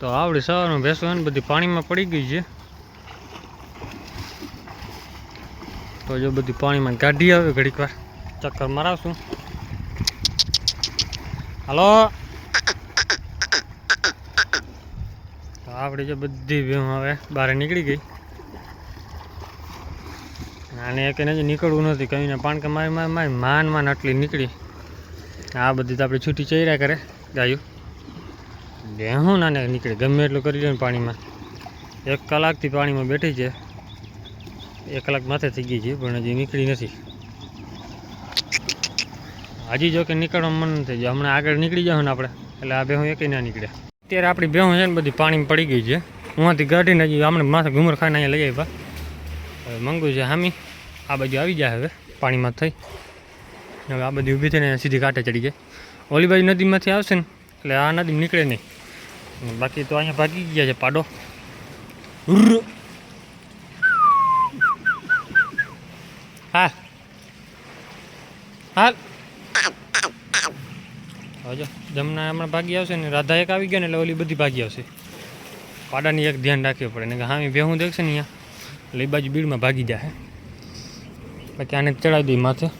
તો આવડી સવારનું ભેંસો એને બધી પાણીમાં પડી ગઈ છે. તો જો બધી પાણીમાં કાઢી આવે ઘડીક વાર. ચક્કર મરાવશું. હાલો? તો આપણે જો બધી ભીમ હવે બહાર નીકળી ગઈ. અને એક એને જ નીકળવું નથી, કહીને પાણકા મારી મારી મારી માન માન આટલી નીકળી. આ બધી તો આપણે છૂટી ચર્યા કરે, ગાયું. બેહું નાને નીકળે. ગમે એટલું કરી લે પાણીમાં. એક કલાકથી પાણીમાં બેઠી છે. એક કલાક માથે થઈ ગઈ છે, પણ હજી નીકળી નથી. હજી જો કે નીકળવા મન નથી જાય હમણાં આગળ નીકળી જાવ ને આપણે. એટલે આ બેહું એક ના નીકળે. અત્યારે આપણી બેહું છે ને બધી પાણીમાં પડી ગઈ છે. હુંથી ગાઢીને હજી હમણાં માથે ઘુમર ખાઈને અહીંયા લઈ આવ્યા હવે મંગું છે હામી. આ બાજુ આવી જાય હવે. પાણીમાં થઈ. હવે આ બધી ઊભી થઈને સીધી કાંઠે ચડી જાય. ઓલી બાજુ નદીમાંથી આવશે ને. એટલે આ નદીમાં નીકળે નહીં. બાકી તો અહીંયા ભાગી ગયા છે પાડો. હાલ હાલ હવે જો જમના હમણાં ભાગી આવશે ને રાધા એક આવી ગયા ને એટલે ઓલી બધી ભાગી આવશે પાડાની એક ધ્યાન રાખવી પડે ને કે હામી બેહું દેખશે ને અહીંયા એટલે એ બાજુ બીડમાં ભાગી જાય બાકી આને ચડાવી દઈ માથે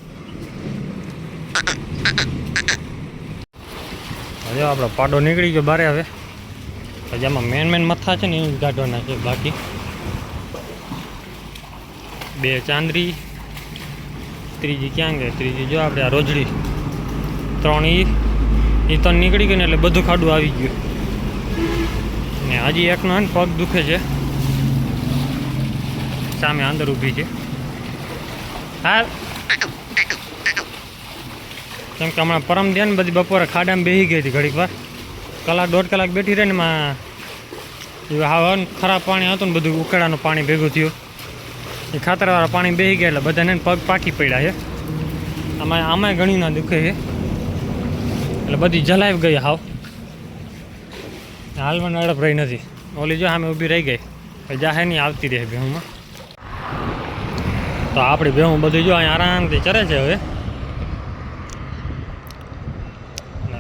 હવે આપણો પાડો નીકળી ગયો બારે હવે હજી આમાં મેન મેન મથા છે ને એ જ છે, બાકી બે ચાંદરી, ત્રીજી ક્યાં ગઈ? ત્રીજી જો આપણે આ રોજડી, ત્રણ ઈ એ ત્રણ નીકળી ગઈ ને એટલે બધું ખાડું આવી ગયું. ને હજી એકનો ને પગ દુખે છે. સામે અંદર ઊભી છે. હા કેમ કે હમણાં પરમ ધ્યાન બધી બપોરે ખાડામાં બેસી ગઈ હતી ઘડીક વાર. કલાક દોઢ કલાક બેઠી રહી ને એમાં હાવ ખરાબ પાણી હતું ને બધું ઉકેળાનું પાણી ભેગું થયું. એ ખાતરવાળા પાણી બેસી ગયા એટલે બધાને પગ પાકી પડ્યા છે આમાં આમાંય ઘણી ના દુખે છે એટલે બધી જલાવી ગઈ હાવ. હાલમાં અડપ રહી નથી. ઓલી જો સામે ઊભી રહી ગઈ. જાહેર જાહે નહીં આવતી રહે ભેહુમાં. તો આપણી ભેહું બધું જો અહીંયા આરામથી ચરે છે હવે.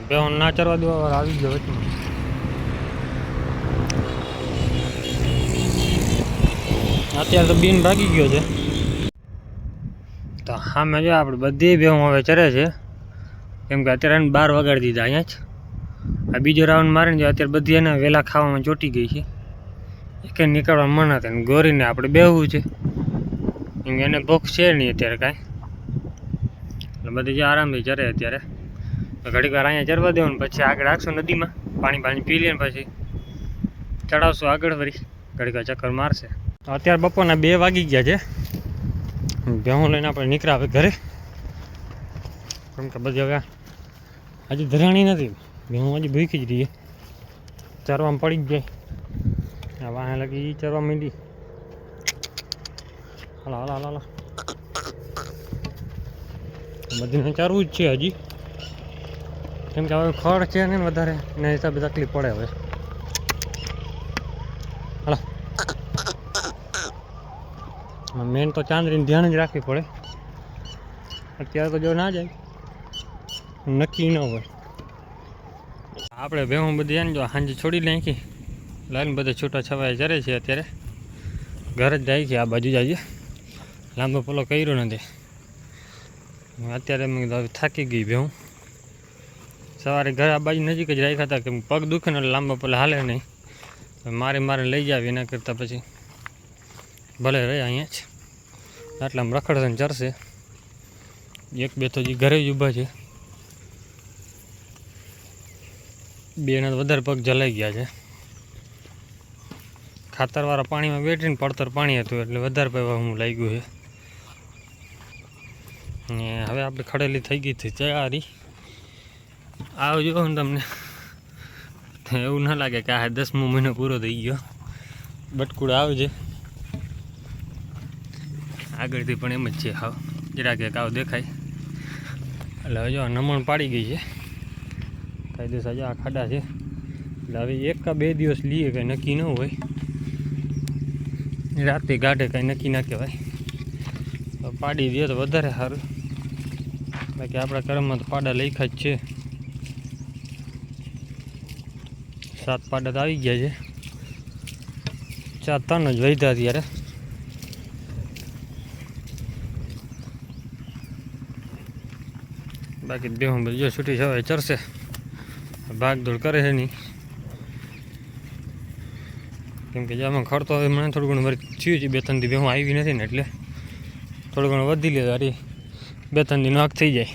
અને ભેહું ના ચરવા દેવા આવી ગયો વચમાં. અત્યારે તો બીન ભાગી ગયો છે. તો સામે જો આપણે બધી ભેહું હવે ચરે છે. કેમ કે અત્યારે બાર વગાડી દીધા અહીંયા જ. આ બીજો રાઉન્ડ મારીને જો અત્યારે બધી એને વહેલા ખાવામાં ચોટી ગઈ છે. એક નીકળવા મન હતા ને ગોરીને આપણે બેહવું છે. કેમ કે એને ભૂખ છે નહીં અત્યારે કાંઈ. એટલે બધી જે આરામથી ચરે અત્યારે. ઘડીક વાર અહીંયા ચરવા દેવાનું પછી આગળ રાખશું નદીમાં, પાણી પાણી પી લઈએ પછી ચડાવશું આગળ વળી. ઘડીક ચક્કર મારશે. તો અત્યારે બપોરના બે વાગી ગયા છે. ભેહું લઈને આપણે નીકળ્યા હવે ઘરે. કેમ કે બધી હવે હજી ધરાણી નથી. ભેહું હજી ભૂખી જ રહીએ. ચરવામાં પડી જ જાય. વાહે લગી ચરવા માંડી. હાલો હાલો હાલો હાલો. બધીને ચારવું જ છે હજી. કેમ કે હવે ખડ છે ને વધારે, એના હિસાબે તકલીફ પડે હવે. હાલો. મેન તો ચાંદરીને ધ્યાન જ રાખવી પડે. અત્યારે તો જો ના જાય, નક્કી ન હોય. આપણે ભેહું બધી એને જો સાંજે છોડી નાખી. લાઈન બધા છૂટા છવાયા જરે છે અત્યારે. ઘરે જ જાય છે, આ બાજુ જાય લાંબો પોલો કર્યો નથી. અત્યારે થાકી ગઈ ભેહું. સવારે ઘર આ બાજુ નજીક જ રાખ્યા હતા કે પગ દુખે ને લાંબો પોલો હાલે નહીં. મારે મારે લઈ જાવી એના કરતાં પછી. ભલે રહે અહીંયા જ. આટલામાં રખડશે ને ચરશે. એક બે તો જે ઘરે જ ઊભા છે. બેના વધારે પગ જલાઈ ગયા છે. ખાતરવાળા પાણીમાં બેઠીને પડતર પાણી હતું એટલે વધારે પીવા હું લાગ્યું છે. ને હવે આપણે ખડેલી થઈ ગઈ હતી તૈયારી આવજો હું તમને. એવું ના લાગે કે આ દસમો મહિનો પૂરો થઈ ગયો. બટકુડ આવજે. આગળથી પણ એમ જ છે હાવ. જરાક એક આવ દેખાય. એટલે હજુ નમણ પાડી ગઈ છે. કાયદેસ હજુ આ ખાડા છે. એટલે હવે એક કા બે દિવસ લઈએ કંઈ નક્કી ન હોય. રાતે ગાઢે કંઈ નક્કી ના કહેવાય. તો પાડી દે તો વધારે સારું. બાકી આપણા કર્મમાં તો પાડા લખ્યા જ છે. સાત પાડા તો આવી ગયા છે. ચાર ત્રણ જ વૈધા ત્યારે બાકી બેહું બધી જો છૂટી સવાય ચરશે ભાગદોડ કરે છે નહીં. કેમ કે આમાં ખડતો હવે મને થોડું ઘણું મારી થયું છે, બે ત્રણ દી બેહું આવી નથી ને એટલે થોડું ઘણું વધી લે અરે બે ત્રણ દી નાક થઈ જાય.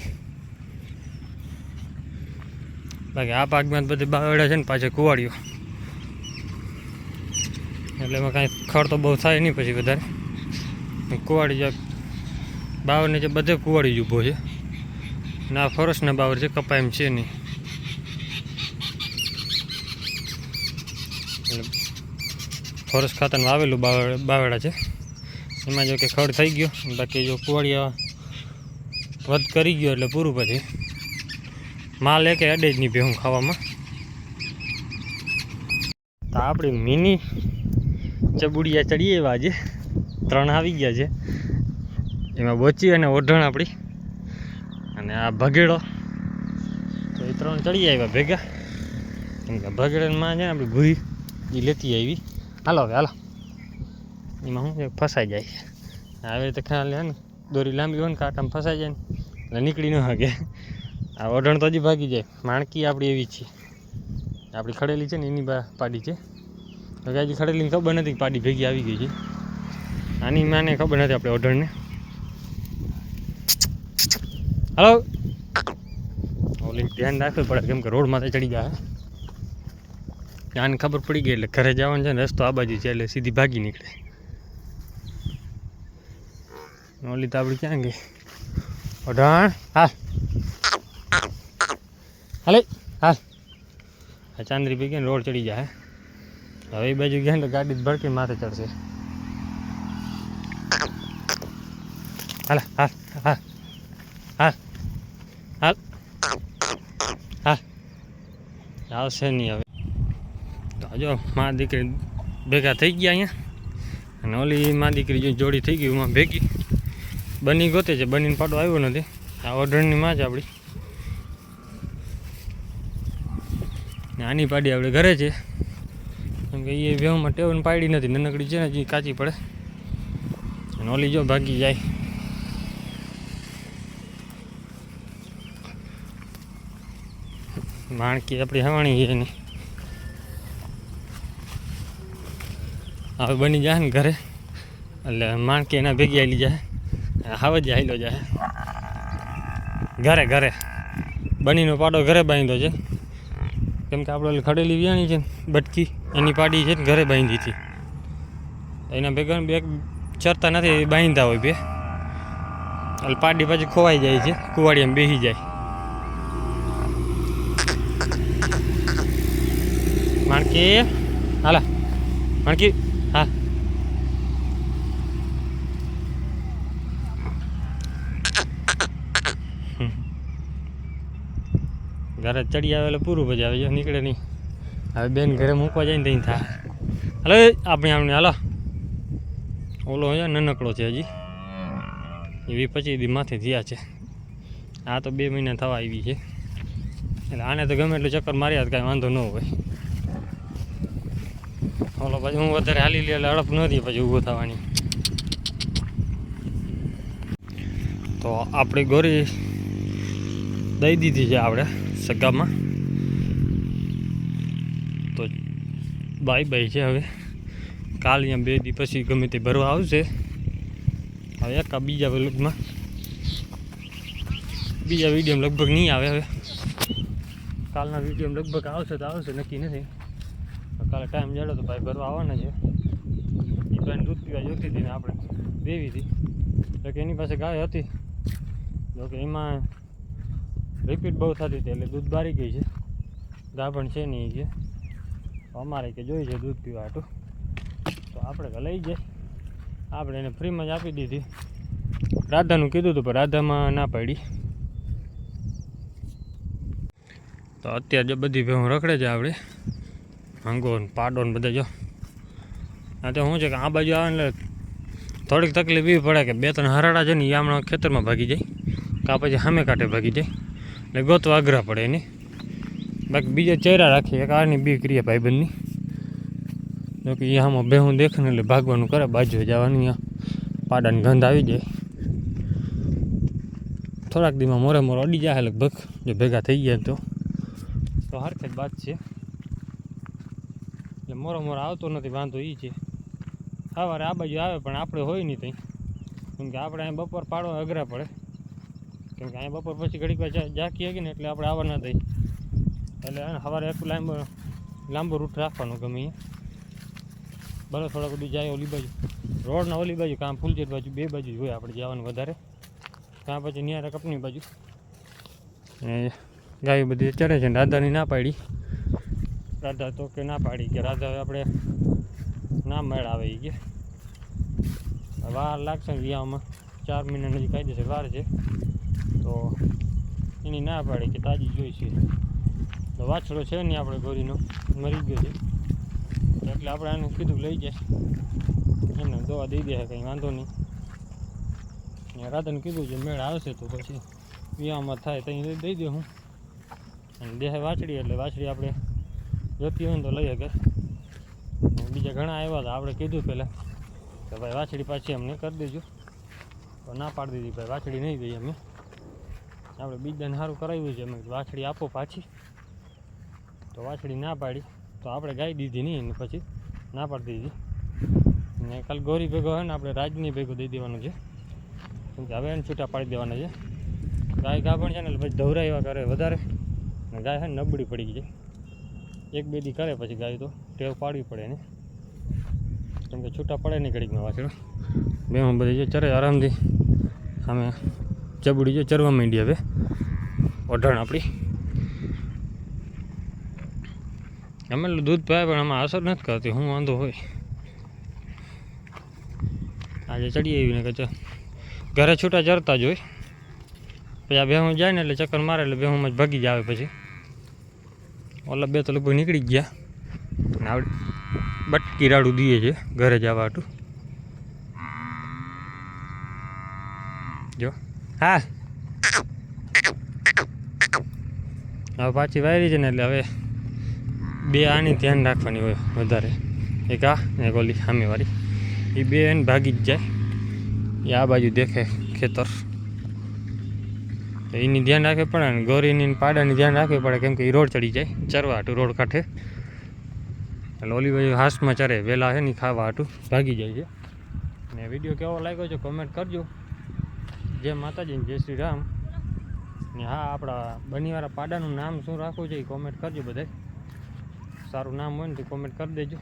બાકી આ પાકમાં બધી બાવડા છે ને પાછી કુવાડીઓ. એટલે એમાં કાંઈ ખડ તો બહુ થાય નહીં પછી વધારે. કુવાડી જે બાવર નીચે બધે કુવાડી જ ઊભો છે. આ ફરસના બાવર છે, કપાય એમ છે નહીં. એટલે ફરસ ખાતાનું વાવેલું બાવડા બાવડા છે. એમાં જો કે ખડ થઈ ગયો બાકી જો કુવાડિયા વધ કરી ગયો એટલે પૂરું પછી. માલ એકે નહીં ભેહું ખાવામાં. તો આપણી મિની ચબુડિયા ચડીએ એવા આજે. ત્રણ આવી ગયા છે. એમાં બોચી અને ઓઢણ આપણી. અને આ ભગેડો. તો એ ત્રણ ચડી આવ્યા ભેગા. કેમ કે ભગેડામાં છે ને આપણી ભૂરી એ લેતી આવી. હાલો હવે, હાલો. એમાં શું ફસાઈ જાય. આવી રીતે ખાલી હે ને, દોરી લાંબી હોય ને, કાંટામાં ફસાઈ જાય ને, એટલે નીકળી ન શકે. આ ઓઢણ તો હજી ભાગી જાય. માણકી આપણી એવી છે. આપણી ખડેલી છે ને, એની પાડી છે. કે હજી ખડેલીને ખબર નથી પાડી ભેગી આવી ગઈ છે. આની માને ખબર નથી આપણે ઓઢણને. હલો? ઓલી ધ્યાન રાખવું પડે, કેમ કે રોડ માથે ચડી જાય આને ખબર પડી ગઈ એટલે ઘરે જવાનું છે ને, રસ્તો આ બાજુ છે એટલે સીધી ભાગી નીકળે. ઓલી તો આપણી ક્યાં ગઈ? ઓઢાણ? હાલ. હાલે. હાલ. આ ચાંદરી પી ને રોડ ચડી જાય હવે એ બાજુ ગયા ને તો ગાડી જ ભડકી માથે ચડશે. હાલ હાલ હાલ હાલ હાલ હાલ. આવશે નહીં હવે. તો જો મા દીકરી ભેગા થઈ ગયા અહીંયા. અને ઓલી મા દીકરી જો જોડી થઈ ગઈ એમાં ભેગી. બની ગોતે છે, બનીને પાડો આવ્યો નથી. આ ઓઢણની માં છે આપણી ને આની પાડી આપણે ઘરે છે. કેમ કે એ વ્યવમાં ટેવન પાડી નથી, નાનકડી છે ને હજી કાચી પડે. નોલી જો ભાગી જાય. માણકી આપણી હવાણી છે એની. હવે બની જાય ને ઘરે. એટલે માણકી એના ભેગી આવી જાય. હવે જ આવેલો જાય. ઘરે ઘરે. બનીનો પાડો ઘરે બાંધ્યો છે. કેમ કે આપણે ખડેલી વ્યાણી છે બટકી, એની પાડી છે ઘરે બાંધી હતી. એના ભેગા બે ચરતા નથી બાંધતા હોય બે. એટલે પાડી પાછી ખોવાઈ જાય છે કુવાડી એમ બેસી જાય. માણકી, હાલા. માણકી, હા. ઘરે ચડી આવે એટલે પૂરું ભજાવે જો નીકળે નહીં. હવે બેન ઘરે મૂકવા જાય ને ત્યાં થાય હલો આપણે આપણે હાલો. ઓલો છે નાનકડો છે હજી. એવી પચીસ દી માથે થયા છે. આ તો બે મહિના થવા આવી છે. એટલે આને તો ગમે એટલું ચક્કર માર્યા કાંઈ વાંધો ન હોય. ઓલો પછી હું વધારે હાલી લે એટલે હડપ નથી પછી ઊભો થવાની. તો આપણી ગોરી દઈ દીધી છે આપણે. સગામાં તો બાય બાય છે હવે. કાલ અહીંયા બે દી પછી ગમે તે ભરવા આવશે. હવે એક બીજા વ્લોગમાં. બીજા વિડીયોમાં લગભગ નહીં આવે હવે. કાલના વિડીયોમાં લગભગ આવશે તો આવશે, નક્કી નથી. કાલે ટાઈમ જડો તો ભાઈ ભરવા આવવાના છે. એ ભાઈ દૂધ પીવા જોતી હતી ને આપણે દેવી હતી. એટલે કે એની પાસે ગાય હતી. જો કે એમાં રિપીટ બહુ થતી હતી એટલે દૂધ બારી ગઈ છે. ગાભણ છે નહીં કે અમારે કે જોઈ છે દૂધ પીવા હાટું તો આપણે લઈ જાય આપણે એને ફ્રીમાં જ આપી દીધી. રાધાનું કીધું હતું પણ રાધામાં ના પાડી. તો અત્યારે જો બધી ભેહું રખડે છે આપણે. હાંગો ને પાડો ને બધા જો. આ તો શું છે કે આ બાજુ આવે એટલે થોડીક તકલીફ એવી પડે કે બે ત્રણ હરાડા છે ને એ હમણાં ખેતરમાં ભાગી જાય. કાં પછી સામે કાંઠે ભાગી જાય. એટલે ગોતવા અઘરા પડે એની. બાકી બીજા ચહેરા રાખીએ એક આની બી ક્રિયા ભાઈબંધની જોકે એ આમાં બે હું દેખને એટલે ભાગવાનું કરે બાજુ જવાની અહીંયા પાડાની ગંધ આવી જાય. થોડાક દીમાં મોરે મોર અડી જાય લગભગ, જો ભેગા થઈ ગયા તો. તો હરખે જ વાત છે. એટલે મોરો મોરો આવતો નથી, વાંધો એ છે. સવારે આ બાજુ આવે, પણ આપણે હોય નહીં ત્યાં કેમ કે આપણે અહીં બપોર પાડવા અઘરા પડે. કેમ કે અહીંયા બપોર પછી ઘડીક વાર જાકી હકી ને એટલે આપણે આવવા ના દઈ એટલે સવારે એક લાંબો લાંબો રૂટ રાખવાનો ગમે ભલે થોડાક બધું જાય ઓલી બાજુ. રોડના ઓલી બાજુ, કાં ફૂલચેર બાજુ, બે બાજુ હોય આપણે જવાનું વધારે. કાં પછી નિયારા કપની બાજુ. ને ગાયો બધી ચડે છે રાધાની ના પાડી. રાધા તો કે ના પાડી કે રાધા આપણે ના મેળ આવે એ કે. વાર લાગશે વિયામાં ચાર મહિના નજીક કાયદેસર વાર છે. તો એની ના પાડી કે તાજી જોઈ છે. તો વાછડો છે નહીં આપણે ગોરીનો મરી ગયો છે. એટલે આપણે આને કીધું લઈ જાય. એમને દવા દઈ દે કંઈ વાંધો નહીં. ને રાધાને કીધું છે મેળ આવશે તો પછી વિવાહમાં થાય ત્યાં દઈ દે હું. અને દેહ વાછડી, એટલે વાછડી આપણે જોતી હોય ને તો લઈ શકે બીજા ઘણા આવ્યા હતા, આપણે કીધું પહેલાં કે ભાઈ વાછડી પાછી અમને કરી દેજો. તો ના પાડી દીધી, ભાઈ વાછડી નહીં દઈએ અમે આપણે બીજાને સારું કરાવ્યું છે. અમે કીધું, વાછડી આપો પાછી. તો વાછડી ના પાડી. તો આપણે ગાઈ દીધી નહીં પછી ના પાડી દીધી. ને કાલ ગૌરી ભેગો હોય ને, આપણે રાજની ભેગો દઈ દેવાનું છે. કેમ કે હવે એને છૂટા પાડી દેવાના છે. ગાય ગા પણ છે ને પછી ધવરાવ્યા કરે વધારે. ને ગાય છે ને, નબળી પડી ગઈ એક બે દી કરે પછી ગાય તો. ટેવ પાડવી પડે ને કેમ કે છૂટા પડે નહીં ઘડીકમાં વાછડો. બેમાં બધી જે ચરે આરામથી. સામે ચબડી જો, ચરવા માંડી હવે. ઓઢણ આપણી. અમે દૂધ પાય, પણ આમાં અસર નથી કરતી હું વાંધો હોય. આજે ચડી આવીને કે ઘરે છૂટા ચરતા જ હોય. પછી આ ભેહું જાય ને એટલે ચક્કર મારે એટલે ભેહુંમાં જ ભાગી જ આવે પછી. ઓલા બે તો લગભગ નીકળી ગયા. અને આવડે બટકી રાડું દઈએ છે, ઘરે જવા હાટું. હા. હવે પાછી વાયરી છે ને એટલે હવે બે આની ધ્યાન રાખવાની હોય વધારે. એક આ ને ઓલી સામેવાળી. એ બે એને ભાગી જ જાય. એ આ બાજુ દેખે ખેતર. તો એની ધ્યાન રાખવી પડે ને ગોરીની પાડાની ધ્યાન રાખવી પડે કેમ કે એ રોડ ચડી જાય. ચરવા હાટું રોડ કાંઠે. એટલે ઓલી બાજુ હાસમાં ચરે વહેલા છે ને ખાવા હાટું ભાગી જાય છે. ને વીડિયો કેવો લાગ્યો છે કોમેન્ટ કરજો. જય માતાજી જય શ્રી રામ. ને હા, આપણા બનીવાળા પાડાનું નામ શું રાખવું છે એ કોમેન્ટ કરજો બધાય. સારું નામ હોય ને તો કોમેન્ટ કરી દેજો.